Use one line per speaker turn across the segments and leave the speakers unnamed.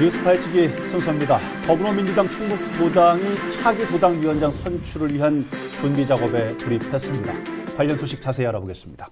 뉴스 파헤치기 순서입니다. 더불어민주당 충북도당이 차기 도당위원장 선출을 위한 준비 작업에 돌입했습니다. 관련 소식 자세히 알아보겠습니다.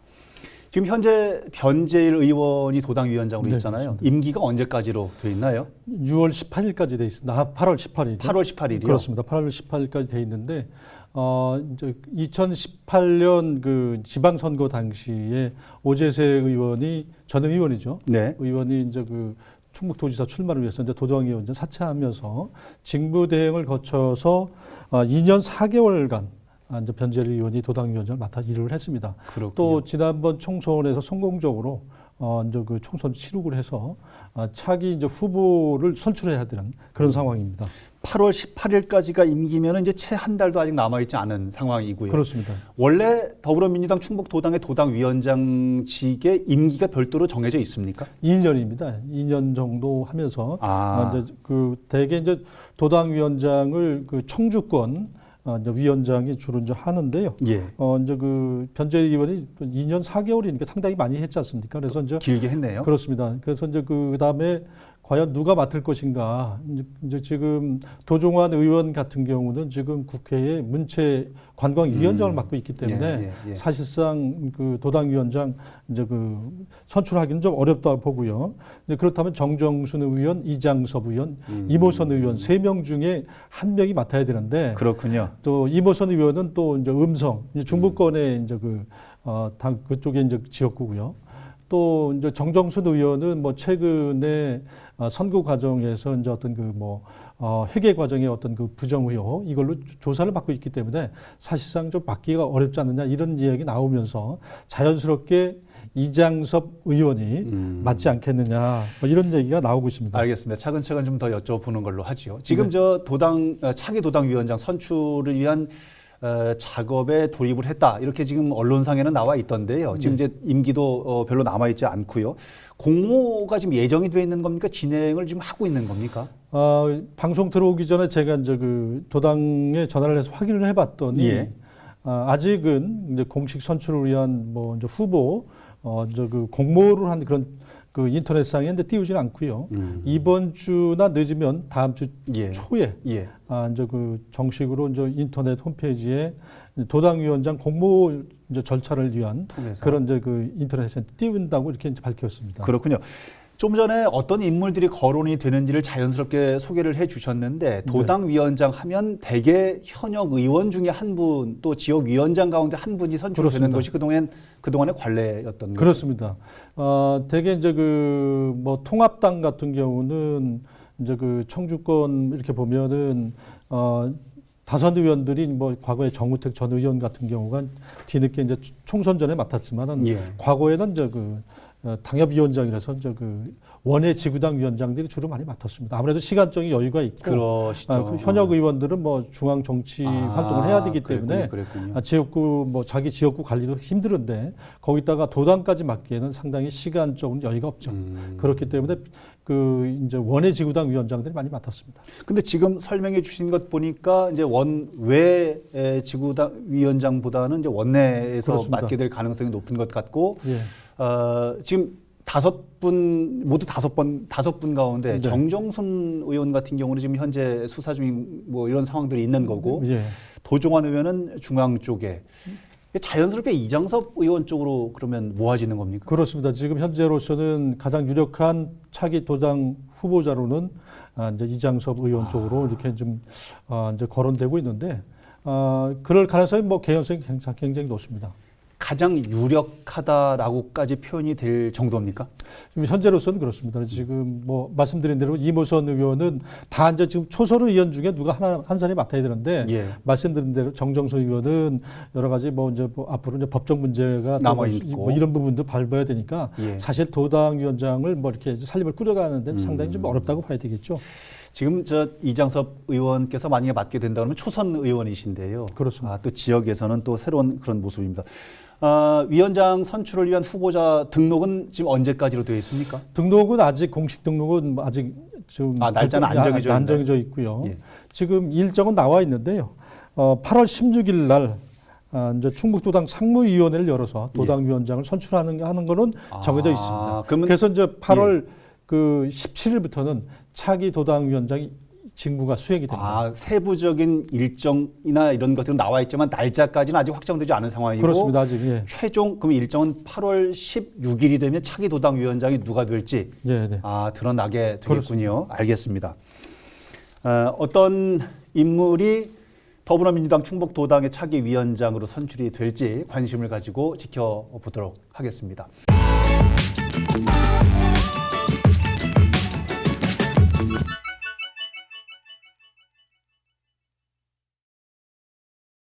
지금 현재 변재일 의원이 도당위원장으로
네,
있잖아요.
그렇습니다.
임기가 언제까지로 돼 있나요?
6월 18일까지 돼 있습니다. 아, 8월 18일.
8월 18일이요.
그렇습니다. 8월 18일까지 돼 있는데 어 이제 2018년 그 지방선거 당시에 오재세 의원이 전 의원이죠.
네.
의원이 이제 그 충북도지사 출마를 위해서 이제 도당위원장 사퇴하면서 직무 대행을 거쳐서 어, 2년 4개월간 아, 이제 변재일 의원이 도당 위원장을 맡아 일을 했습니다.
그렇군요.
또 지난번 총선에서 성공적으로 어 이제 그 총선 치르기로 해서 아, 차기 이제 후보를 선출해야 되는 그런 상황입니다.
8월 18일까지가 임기면 이제 채 한 달도 아직 남아 있지 않은 상황이고요.
그렇습니다.
원래 더불어민주당 충북도당의 도당위원장직의 임기가 별도로 정해져 있습니까?
2년입니다. 2년 정도 하면서
아.
어, 이제 그 대개 이제 도당위원장을 그 청주권 어, 이제 위원장이 주로 이제 하는데요.
예.
어 이제 그 변재 의원이 2년 4개월이니까 상당히 많이 했지 않습니까? 그래서 이제
길게 했네요.
그렇습니다. 그래서 이제 그 다음에 과연 누가 맡을 것인가. 이제- 지금 도종환 의원 같은 경우는 지금 국회에 문체 관광위원장을
음.
맡고 있기 때문에
예, 예, 예.
사실상 그 도당위원장 이제 그 선출하기는 좀 어렵다 보고요. 그렇다면 정정순 의원, 이장섭 의원,
음.
이모선 의원 세 명 중에 한 명이 맡아야 되는데
그렇군요.
또 이모선 의원은 또 이제 음성 이제 중부권의 이제 그 어, 당 그쪽에 이제 지역구고요. 또 이제 정정순 의원은 뭐 최근에 어, 선거 과정에서 이제 어떤 그뭐 어, 회계 과정의 어떤 그 부정 의혹 이걸로 조- 조사를 받고 있기 때문에 사실상 좀 받기가 어렵지 않느냐 이런 이야기 나오면서 자연스럽게 이장섭 의원이
음.
맞지 않겠느냐 뭐 이런 얘기가 나오고 있습니다.
알겠습니다. 차근차근 좀 더 여쭤보는 걸로 하지요. 지금
네.
저 도당 어, 차기 도당 위원장 선출을 위한 어, 작업에 돌입을 했다 이렇게 지금 언론상에는 나와 있던데요. 지금
네.
이제 임기도 어, 별로 남아 있지 않고요. 공모가 지금 예정이 돼 있는 겁니까? 진행을 지금 하고 있는 겁니까?
어, 방송 들어오기 전에 제가 이제 그 도당에 전화를 해서 확인을 해봤더니
예.
아, 아직은 이제 공식 선출을 위한 뭐 이제 후보 어, 이제 그 공모를 한 그런 그 인터넷상에 이제 띄우지는 않고요. 이번 주나 늦으면 다음 주
예.
초에
예.
아, 이제 그 정식으로 이제 인터넷 홈페이지에 도당위원장 공모 이제 절차를 위한
통해서.
그런 이제 그 인터넷에 띄운다고 이렇게 밝혔습니다.
그렇군요. 좀 전에 어떤 인물들이 거론이 되는지를 자연스럽게 소개를 해 주셨는데 도당 위원장 하면 대개 현역 의원 중에 한 분 또 지역 위원장 가운데 한 분이 선출되는. 것이 그동안 그동안의 관례였던 거죠.
그렇습니다. 어, 대개 이제 그 뭐 통합당 같은 경우는 이제 그 청주권 이렇게 보면은 어 다선 의원들이 뭐 과거에 정우택 전 의원 같은 경우가 뒤늦게 이제 총선 전에 맡았지만은
예.
과거에는 이제 그 어, 당협위원장이라서 이제 그 원외 지구당 위원장들이 주로 많이 맡았습니다. 아무래도 시간적인 여유가 있고
그러시죠.
아, 그 현역 의원들은 뭐 중앙 정치
아,
활동을 해야 되기
그랬군요,
때문에
그랬군요.
아, 지역구 뭐 자기 지역구 관리도 힘들은데 거기다가 도당까지 맡기에는 상당히 시간적인 여유가 없죠.
음.
그렇기 때문에 그 이제 원외 지구당 위원장들이 많이 맡았습니다.
근데 지금 설명해 주신 것 보니까 이제 원외 지구당 위원장보다는 이제 원내에서
그렇습니다.
맡게 될 가능성이 높은 것 같고
예.
어, 지금 다섯 분 모두 다섯 번 다섯 분 가운데
네.
정정순 의원 같은 경우는 지금 현재 수사 중인 뭐 이런 상황들이 있는 거고
예.
도종환 의원은 중앙 쪽에 자연스럽게 이장섭 의원 쪽으로 그러면 모아지는 겁니까?
그렇습니다. 지금 현재로서는 가장 유력한 차기 도당 후보자로는 아, 이제 이장섭 의원 쪽으로 이렇게 좀 아, 이제 거론되고 있는데 아, 그럴 가능성이 뭐 개연성이 굉장히, 굉장히 높습니다.
가장 유력하다라고까지 표현이 될 정도입니까?
지금 현재로서는 그렇습니다. 지금 뭐 말씀드린 대로 이모선 의원은 다 이제 지금 초선 의원 중에 누가 하나 한 사람이 맡아야 되는데
예.
말씀드린 대로 정정선 의원은 여러 가지 뭐 이제 뭐 앞으로 이제 법적 문제가 또
남아
뭐
있고.
뭐 이런 부분도 밟아야 되니까
예.
사실 도당 위원장을 뭐 이렇게 살림을 꾸려가는데
음.
상당히 좀 어렵다고 봐야 되겠죠.
지금 저 이장섭 의원께서 만약에 맡게 된다 그러면 초선 의원이신데요.
그렇습니다.
아, 또 지역에서는 또 새로운 그런 모습입니다. 아, 위원장 선출을 위한 후보자 등록은 지금 언제까지로 되어 있습니까?
등록은 아직 공식 등록은 아직 좀
아, 날짜는 안 정해져
안? 정해져 있고요.
예.
지금 일정은 나와 있는데요. 어, 8월 16일 날 아, 이제 충북도당 상무위원회를 열어서 도당위원장을 선출하는 하는 거는 정해져
아,
있습니다.
그러면-
그래서 이제 8월 그 17일부터는 차기 도당위원장이 직무가 수행이 됩니다.
아, 세부적인 일정이나 이런 것들은 나와 있지만 날짜까지는 아직 확정되지 않은 상황이고
그렇습니다. 아직 예.
최종 그럼 일정은 8월 16일이 되면 차기 도당 위원장이 누가 될지
예, 네.
아, 드러나게 되겠군요. 알겠습니다. 어, 어떤 인물이 더불어민주당 충북도당의 차기 위원장으로 선출이 될지 관심을 가지고 지켜보도록 하겠습니다.